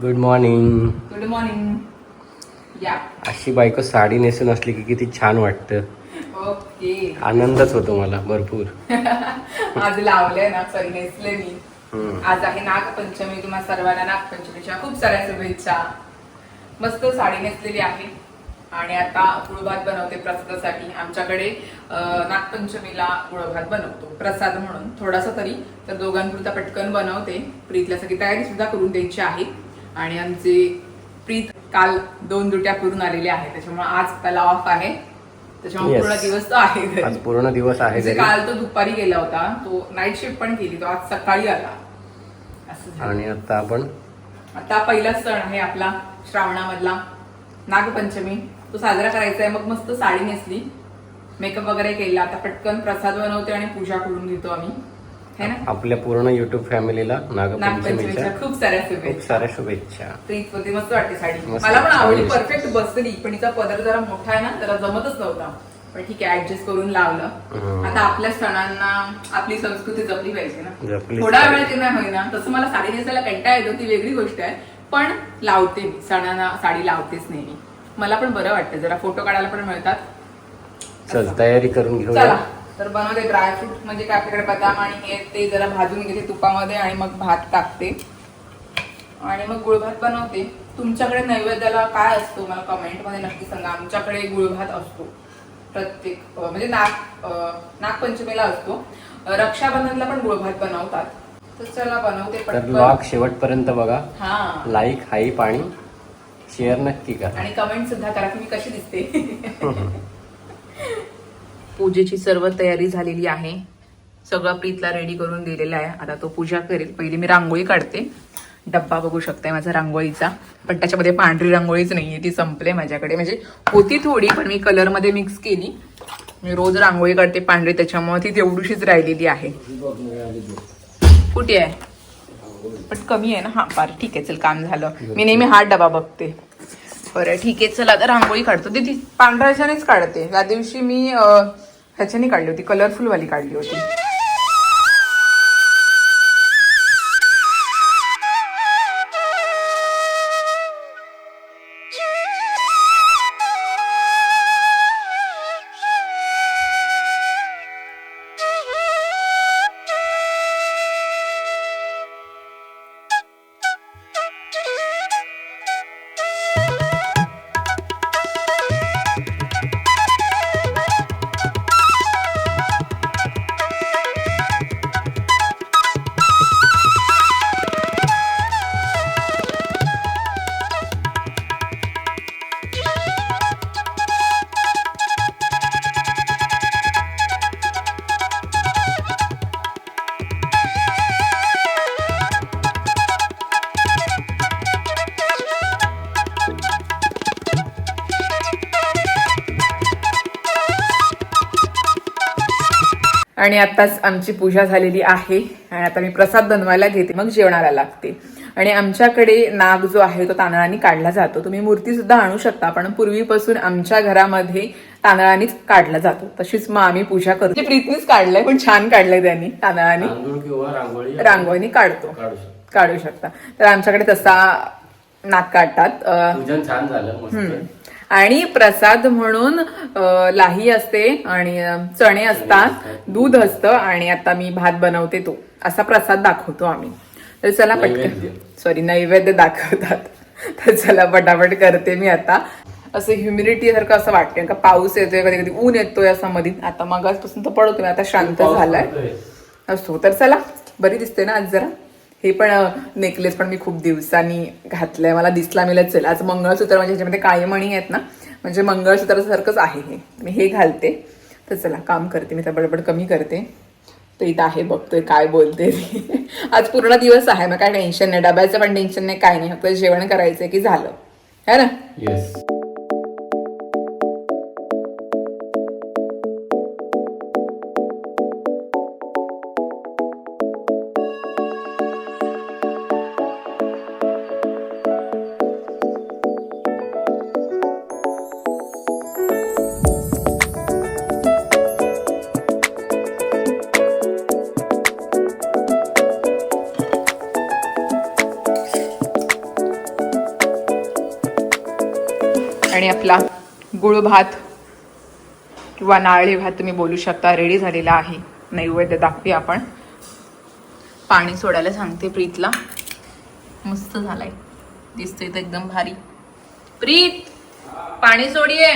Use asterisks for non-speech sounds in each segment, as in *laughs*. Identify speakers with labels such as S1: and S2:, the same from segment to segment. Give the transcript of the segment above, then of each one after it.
S1: Good morning
S2: good morning या
S1: अशी बायको साडी नेसून असली की किती छान वाटतं.
S2: ओके
S1: आनंदच होतो मला भरपूर. *laughs*
S2: आज लावलंय ना सॉरी नेसले मी. आज आहे नागपंचमी तुम्हा सर्वांना नागपंचमीच्या खूप साऱ्या शुभेच्छा. मस्त साडी नेसलेली आहे आणि आता गुळभात बनवते प्रसादासाठी. आमच्याकडे नागपंचमीला गुळभात बनवतो प्रसाद म्हणून. थोडासा तरी तर दोघांपुरता पटकन बनवते. प्रीतला सगळी तयारी सुद्धा करून द्यायची आहे. आणि आमचे प्रीत काल दोन दुट्या करून आलेले आहे त्याच्यामुळे आज त्याला ऑफ आहे. त्याच्यामुळे. पूर्ण दिवस तो आहे
S1: पूर्ण दिवस आहे
S2: म्हणजे काल तो दुपारी गेला होता तो नाईट शिफ्ट पण केली तो आज सकाळी आला. असं.
S1: आणि आता आपण?
S2: आता पहिला सण आहे आपला श्रावणामधला नागपंचमी. तो साजरा करायचा आहे मग मस्त साडी नेसली. मेकअप वगैरे केला आता पटकन प्रसाद बनवते आणि पूजा करून घेतो आम्ही.
S1: आपल्या पूर्ण युट्यूब फॅमिलीला
S2: नागपंचमीच्या खूप साऱ्या
S1: खूप
S2: शुभेच्छा
S1: साऱ्या शुभेच्छा.
S2: मस्त वाटते साडी. मला पण आवडली. परफेक्ट बसली पण तिचा पदर जरा मोठा आहे ना त्याला जमतच नव्हता. पण ठीक आहे ऍडजस्ट करून लावलं. आता आपल्या सणांना आपली संस्कृती जपली पाहिजे ना. थोडा. वेळ ते नाही होईना. तसं मला साडी नेसायला कंटाळा येतो ती वेगळी गोष्ट आहे. पण लावते मी. सणांना साडी लावतेच नेहमी मला पण बरं वाटतं. जरा फोटो काढायला पण मिळतात.
S1: चल तयारी करून घेऊया.
S2: तर बनवते ड्रायफ्रूट म्हणजे काय आपल्याकडे बदाम आणि हे ते जरा भाजून घेते तुपामध्ये आणि मग भात टाकते. आणि मग गुळभात बनवते. तुमच्याकडे नैवेद्याला काय असतो मला कमेंटमध्ये नक्की सांगा. आमच्याकडे गुळभात असतो. प्रत्येक म्हणजे नाग नागपंचमीला असतो. रक्षाबंधनला पण गुळभात बनवतात. तर चला बनवते
S1: तर ब्लॉग शेवटपर्यंत बघा.
S2: हा.
S1: लाईक हाईप आणि शेअर नक्की करा.
S2: आणि कमेंट सुद्धा करा की मी कशी दिसते. *laughs* पूजेची सर्व तयारी झालेली आहे. सगळं प्रीतला रेडी करून दिलेलं आहे. आता तो पूजा करेल. पहिली मी रांगोळी काढते. डब्बा बघू शकताय माझा रांगोळीचा. पण त्याच्यामध्ये पांढरी रांगोळीच नाही आहे ती संपले माझ्याकडे. म्हणजे होती थोडी पण मी कलरमध्ये मिक्स केली. मी रोज रांगोळी काढते पांढरी. त्याच्यामुळे ती तेवढीशीच राहिलेली आहे. कुठे आहे? पण कमी आहे ना? हा फार ठीक आहे. चल काम झालं. मी नेहमी हा डबा बघते. बरं ठीक आहे. चल आता रांगोळी काढतो. ती ती पांढऱ्या काढते. त्या दिवशी मी ह्याच्याने काढली होती कलरफुलवाली काढली होती. आणि आताच आमची पूजा झालेली आहे. आणि आता मी प्रसाद बनवायला घेते. मग जेवणाला लागते. आणि आमच्याकडे नाग जो आहे तो तांदळाने काढला जातो. तुम्ही मूर्ती सुद्धा आणू शकता पण पूर्वीपासून आमच्या घरामध्ये तांदळानेच काढला जातो. तशीच मग आम्ही पूजा करतो. म्हणजे प्रीतनीच काढलंय पण छान काढलंय त्यांनी तांदळाने. रांगोळीने काढतो.
S1: काढू शकतो.
S2: तर आमच्याकडे तसा नाग काढतात.
S1: छान झालं
S2: आणि प्रसाद म्हणून लाही असते आणि चणे असतात दूध असतं आणि आता मी भात बनवते तो. असा प्रसाद दाखवतो आम्ही. तर चला. पटकन. सॉरी नैवेद्य दाखवतात. तर चला पटापट करते मी आता. असं ह्युमिडिटी सारखं असं वाटते का पाऊस येतोय कधी कधी ऊन येतोय असं मध्ये आता मगासपासून तर पडतोय आता शांत झालाय. असतो. तर चला बरी दिसते ना आज जरा? हे पण नेकलेस पण मी खूप दिवसांनी घातलंय. मला दिसला मिळत चल. आज मंगळसूत्र म्हणजे ह्याच्यामध्ये कायमणी आहेत ना म्हणजे मंगळसूत्रासारखंच आहे हे. मी हे घालते. तर चला काम करते. मी तर बडबड कमी करते. तर इथं आहे बघतोय काय बोलते ती. *laughs* आज पूर्ण दिवस आहे. मग काय टेन्शन नाही. डब्याचं पण टेन्शन नाही काय नाही. फक्त जेवण करायचंय की झालं. है ना?
S1: Yes.
S2: आणि आपला गुळ भात किंवा नारळी भात तुम्ही बोलू शकता. रेडी झालेला आहे. नैवेद्य दाखवी आपण. पाणी सोडायला सांगते प्रीतला. मस्त झालाय. दिसतोय तर एकदम भारी. प्रीत पाणी सोडिये.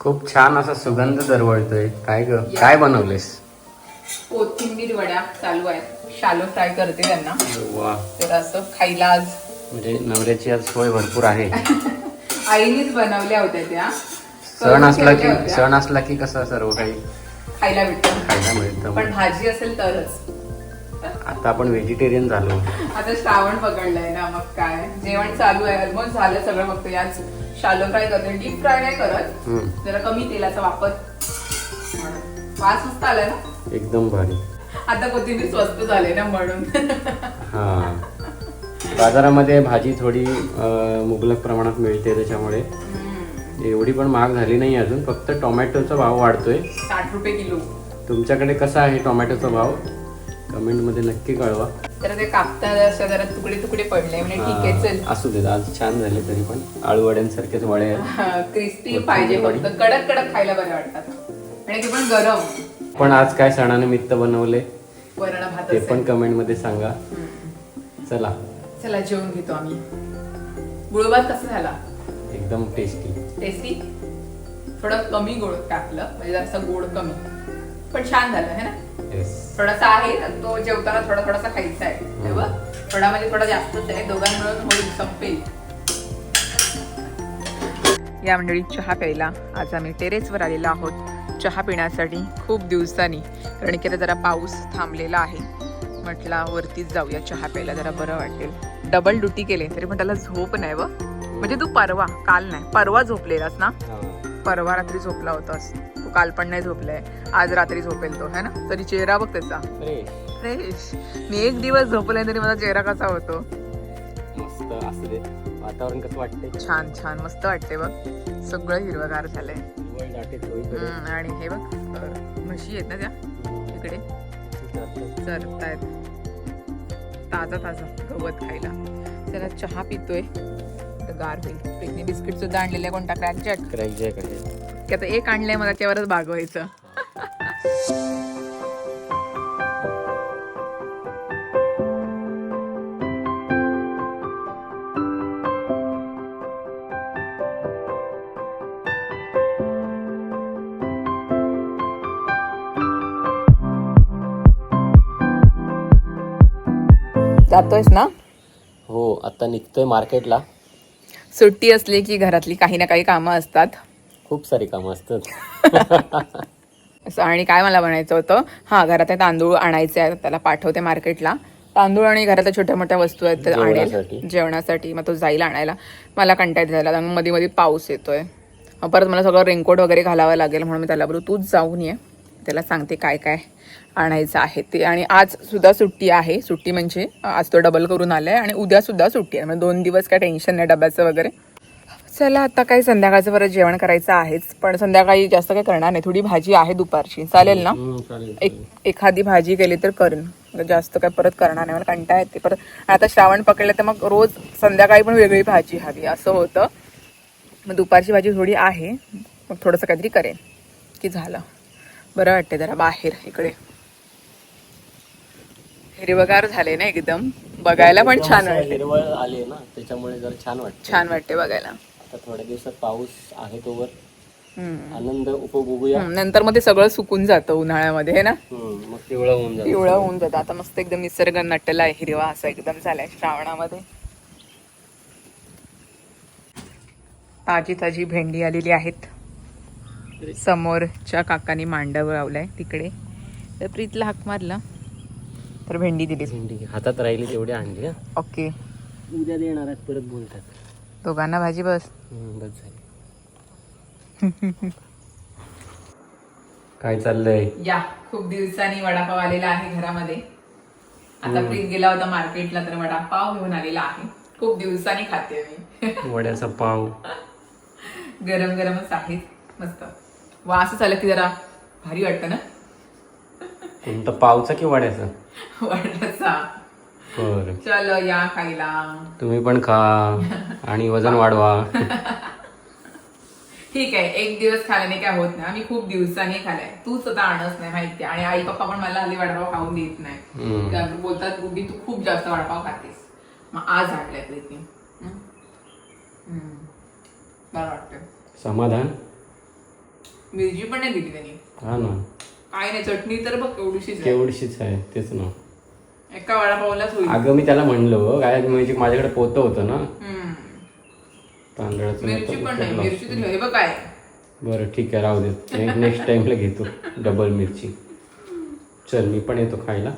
S1: खूप छान असा सुगंध दरवळतोय. काय ग? काय बनवलेस
S2: कोथिंबीर वड्या चालू आहेत. शालो फ्राय करते त्यांना. तर असं खायला आज
S1: म्हणजे नवऱ्याची आज सोय भरपूर आहे. *laughs*
S2: आईनेच बनवल्या होत्या त्या.
S1: सण असला की. सण असला की कसं सर्व काही
S2: खायला भेटतं.
S1: खायला मिळतं.
S2: पण भाजी असेल तरच.
S1: आता आपण व्हेजिटेरियन झालो.
S2: आता श्रावण पकडलाय ना मग काय? जेवण चालू आहे. ऑलमोस्ट झालं सगळं फक्त. याच शालो फ्राय करते डीप फ्राय नाही करत. जरा कमी तेलाचा वापर. वास मस्त आलाय ना?
S1: एकदम भारी.
S2: आता कोथिंबीर स्वस्त झाले ना म्हणून.
S1: हा. बाजारामध्ये भाजी थोडी मुबलक प्रमाणात मिळते त्याच्यामुळे. एवढी पण महाग झाली नाही अजून फक्त टोमॅटोचा भाव वाढतोय.
S2: साठ रुपये किलो.
S1: तुमच्याकडे कसा आहे टोमॅटोचा भाव? कमेंटमध्ये नक्की कळवा.
S2: तर ते कापतात असं जरा तुकडे तुकडे पडले म्हणजे ठीक आहे चल.
S1: असू दे आज छान झाले तरी पण. आळूवड्यांसारखेच वडे. आहेत.
S2: क्रिस्पी पाहिजे फक्त. कडक कडक खायला बरे वाटतात. आणि ते पण गरम.
S1: पण आज काय सणानिमित्त बनवले? ते. पण कमेंटमध्ये सांगा.
S2: हम्म.
S1: चला.
S2: चला जेवून घेतो आम्ही. गुळभात कसा झाला?
S1: एकदम टेस्टी
S2: टेस्टी थोडं कमी गोड टाकलं म्हणजे जास्त गोड कमी. पण छान झालं है ना?
S1: येस
S2: थोडासा आहे तो जेवताना थोडा थोडासा खायचा आहे हे बघ थोडा म्हणजे थोडा जास्तच आहे दोघां मिळून होईल संपेल. या मंडळी चहा प्यायला आज आम्ही टेरेसवर आलेलो आहोत. चहा पिण्यासाठी खूप दिवसांनी कारण की आता जरा पाऊस थांबलेला आहे. म्हटला वरतीच जाऊया चहा प्यायला. जरा बरं वाटेल. डबल ड्युटी केले तरी पण त्याला झोप नाही व. म्हणजे तू परवा काल नाही परवा झोपलेलास ना? परवा रात्री झोपला होतास. तू काल पण नाही झोपलाय. आज रात्री झोपेल तो है ना? तरी चेहरा बघ त्याचा. फ्रेश मी एक दिवस झोपलाय तरी माझा चेहरा कसा होतो?
S1: मस्त वातावरण कसं वाटतंय?
S2: छान छान. मस्त वाटते बघ. सगळं हिरवगार झालंय. आणि हे बघ म्हशी आहेत ना त्या? इकडे. चरतायत. ताजा ताजा गवत खायला. चला चहा पितोय. तर गार होईल. पिकनिक बिस्किट सुद्धा आणलेले कोणता क्रॅकचट
S1: करायची आहे कडे
S2: की आता एक आणलंय मला त्यावरच भागवायचं *laughs* जातोयस ना?
S1: हो आता निघतोय मार्केटला.
S2: सुट्टी असली की घरातली काही ना काही कामं असतात.
S1: खूप सारी कामं असतात. *laughs*
S2: असं आणि काय मला म्हणायचं होतं? हा घरात हे तांदूळ आणायचे आहेत त्याला पाठवते मार्केटला. तांदूळ आणि घरातल्या छोट्या मोठ्या वस्तू आहेत त्या. आणेल. जेवणासाठी. मग तो जाईल आणायला. मला कंटाळत झाला मध्ये मध्ये पाऊस येतोय. परत मला सगळं रेनकोट वगैरे घालावं लागेल म्हणून मी त्याला बरोबर तूच जाऊन ये. त्याला सांगते काय काय आणायचं आहे ते. आणि आज सुद्धा सुट्टी आहे. सुट्टी म्हणजे आज तो डबल करून आलाय आणि उद्या सुद्धा सुट्टी आहे. म्हणजे दोन दिवस काय टेन्शन नाही डब्याचं वगैरे. चला आता काही संध्याकाळचं परत जेवण करायचं आहेच. पण संध्याकाळी जास्त काही करणार नाही. थोडी भाजी आहे दुपारची. चालेल ना?
S1: चालेल
S2: एक एखादी भाजी केली तर करेन. जास्त काय परत करणार नाही. मला कंटाळा येते. परत आणि आता श्रावण पकडले तर मग रोज संध्याकाळी पण वेगळी भाजी हवी. असं होतं. मग दुपारची भाजी थोडी आहे. मग थोडंसं काहीतरी करेन. की झालं. बरं वाटते जरा बाहेर इकडे. हिरवगार झाले ना एकदम. बघायला पण छान वाटते
S1: हिरवळ आली ना त्याच्यामुळे जरा छान वाटतं
S2: छान वाटते बघायला.
S1: आता थोड्या दिवसात पाऊस आहे तोवर. आनंद उपभोगूया
S2: नंतर मग ते सगळं सुकून जातं उन्हाळ्यामध्ये हे ना?
S1: मग पिवळं होऊन जातं.
S2: पिवळं होऊन जातं. आता मस्त एकदम निसर्ग नटला आहे हिरवा असा एकदम झालाय श्रावणामध्ये. ताजी ताजी भेंडी आलेली आहेत. समोरच्या काकानी मांडव लावलाय तिकडे. तर प्रीतला हाक मारला. तर भेंडी दिली.
S1: भेंडी हातात राहिली तेवढी आणली हा.
S2: ओके.
S1: उद्या देणार आहेत परत बोलतात.
S2: दोघांना भाजी बस.
S1: हम्म, बस झाली. काय चाललंय?
S2: या खूप दिवसांनी वडापाव आलेला आहे घरामध्ये. आता प्रीत गेला होता मार्केटला तर वडापाव घेऊन आलेला आहे. खूप दिवसांनी खाते मी.
S1: वड्याचा पाव.
S2: गरम गरमच आहे. मस्त. वास आलं की जरा भारी वाटतं ना?
S1: कोणता पावचा की वड्याचा?
S2: वड्याचा.
S1: बरं.
S2: चल या खायला.
S1: तुम्ही पण खा आणि वजन वाढवा.
S2: ठीक आहे एक दिवस खाल्याने काय होत नाही. आम्ही खूप दिवसांनी खाल्लाय. तूच आता आणच नाही माहिती आणि आई पप्पा पण मला हल्ली वडापाव खाऊन देत नाही. त्या बोलतात गुड्डी तू खूप जास्त वडापाव खातेस. मग आज आणलाय. हम्म. बरं वाटतं
S1: समाधान?
S2: मिरची पण नाही दिली त्यांनी.
S1: हा ना.
S2: काय नाही चटणी तर बघ एवढीशीच आहे.
S1: केवढशीच आहे तेच ना.
S2: एका वडापावलाच होईल.
S1: अगं मी त्याला म्हणलो काय म्हणजे माझ्याकडे पोतं होतं ना.
S2: हम्म.
S1: तांदळाचं
S2: मिरची पण नाही. मिरची तरी हे बघ काय
S1: बरं ठीक आहे राहू दे. नेक्स्ट टाइमला घेतो डबल मिरची. चल मी पण येतो खायला.